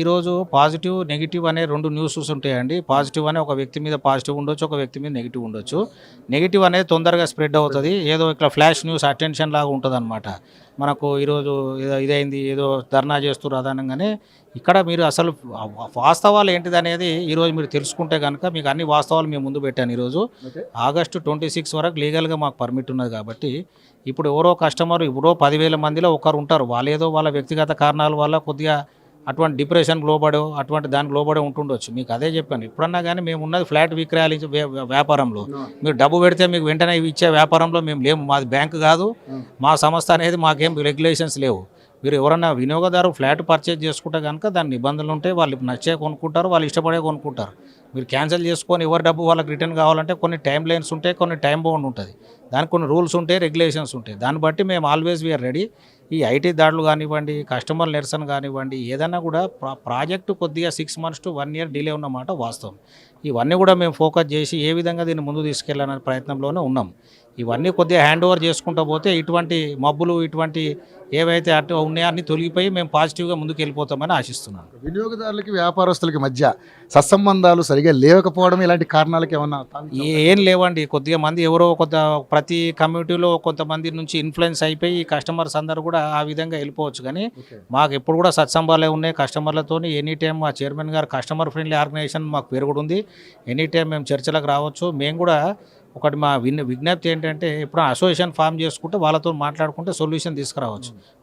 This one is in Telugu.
ఈరోజు పాజిటివ్ నెగిటివ్ అనే రెండు న్యూసెస్ ఉంటాయండి పాజిటివ్ అనే ఒక వ్యక్తి మీద పాజిటివ్ ఉండొచ్చు ఒక వ్యక్తి మీద నెగిటివ్ ఉండొచ్చు. నెగిటివ్ అనేది తొందరగా స్ప్రెడ్ అవుతుంది. ఏదో ఇట్లా ఫ్లాష్ న్యూస్ అటెన్షన్ లాగా ఉంటుంది అనమాట మనకు ఈరోజు ఏదో ఇదైంది ఏదో ధర్నా చేస్తున్నారు అదనంగానే ఇక్కడ మీరు అసలు వాస్తవాలు ఏంటిది అనేది ఈరోజు మీరు తెలుసుకుంటే కనుక మీకు అన్ని వాస్తవాలు మేము ముందు పెట్టాను ఈరోజు. ఆగస్టు ట్వంటీ సిక్స్ వరకు లీగల్గా మాకు పర్మిట్ ఉన్నది కాబట్టి ఇప్పుడు ఎవరో కస్టమర్ ఇప్పుడు పదివేల మందిలో ఒకరు ఉంటారు. వాళ్ళు ఏదో వాళ్ళ వ్యక్తిగత కారణాల వల్ల కొద్దిగా అటువంటి డిప్రెషన్ లోబడో అటువంటి దానికి లోబడే ఉంటుండొచ్చు. మీకు అదే చెప్పాను. ఎప్పుడన్నా కానీ మేము ఉన్నది ఫ్లాట్ విక్రయాలు వ్యాపారంలో. మీరు డబ్బు పెడితే మీకు వెంటనే ఇచ్చే వ్యాపారంలో మేము లేము. మాది బ్యాంక్ కాదు. మా సంస్థ అనేది మాకేం రెగ్యులేషన్స్ లేవు. మీరు ఎవరన్నా వినియోగదారు ఫ్లాట్ పర్చేజ్ చేసుకుంటే కనుక దాని నిబంధనలు ఉంటాయి వాళ్ళు నచ్చే కొనుక్కుంటారు వాళ్ళు ఇష్టపడే కొనుక్కుంటారు. మీరు క్యాన్సిల్ చేసుకొని ఎవరి డబ్బు వాళ్ళకి రిటర్న్ కావాలంటే కొన్ని టైం లైన్స్ ఉంటాయి కొన్ని టైం బౌండ్ ఉంటుంది. దానికి కొన్ని రూల్స్ ఉంటాయి రెగ్యులేషన్స్ ఉంటాయి. దాన్ని బట్టి మేము ఆల్వేస్ వీఆర్ రెడీ. ఈ ఐటీ దాడులు కానివ్వండి కస్టమర్ నిరసన కానివ్వండి ఏదైనా కూడా ప్రాజెక్టు కొద్దిగా six months to one year delay ఉన్నమాట వాస్తవం. ఇవన్నీ కూడా మేము ఫోకస్ చేసి ఏ విధంగా దీన్ని ముందు తీసుకెళ్ళాలనే ప్రయత్నంలోనే ఉన్నాం. ఇవన్నీ కొద్దిగా హ్యాండ్ ఓవర్ చేసుకుంటూ పోతే ఇటువంటి మబ్బులు ఇటువంటి ఏవైతే అటు ఉన్నాయో అన్ని తొలగిపోయి మేము పాజిటివ్గా ముందుకు వెళ్ళిపోతామని ఆశిస్తున్నాను. వినియోగదారులకి వ్యాపారస్తులకి మధ్య సత్సంబంధాలు సరిగా లేకపోవడం ఇలాంటి కారణాలకు ఏమన్నా ఏం లేవండి. కొద్దిగా మంది ఎవరో కొంత ప్రతి కమ్యూనిటీలో కొంతమంది నుంచి ఇన్ఫ్లుయెన్స్ అయిపోయి కస్టమర్స్ అందరూ కూడా ఆ విధంగా వెళ్ళిపోవచ్చు. కానీ. మాకు ఎప్పుడు కూడా సత్సంబాలే ఉన్నాయి. కస్టమర్లతో ఎనీ టైం మా చైర్మన్ గారు కస్టమర్ ఫ్రెండ్లీ ఆర్గనైజేషన్ మాకు పేరు కూడా ఉంది. ఎనీ టైం మేము చర్చలకు రావచ్చు. మేము కూడా ఒకటి మా విజ్ఞప్తి ఏంటంటే ఇప్పుడు అసోసియేషన్ ఫామ్ చేసుకుంటే వాళ్ళతో మాట్లాడుకుంటే సొల్యూషన్ తీసుకురావచ్చు.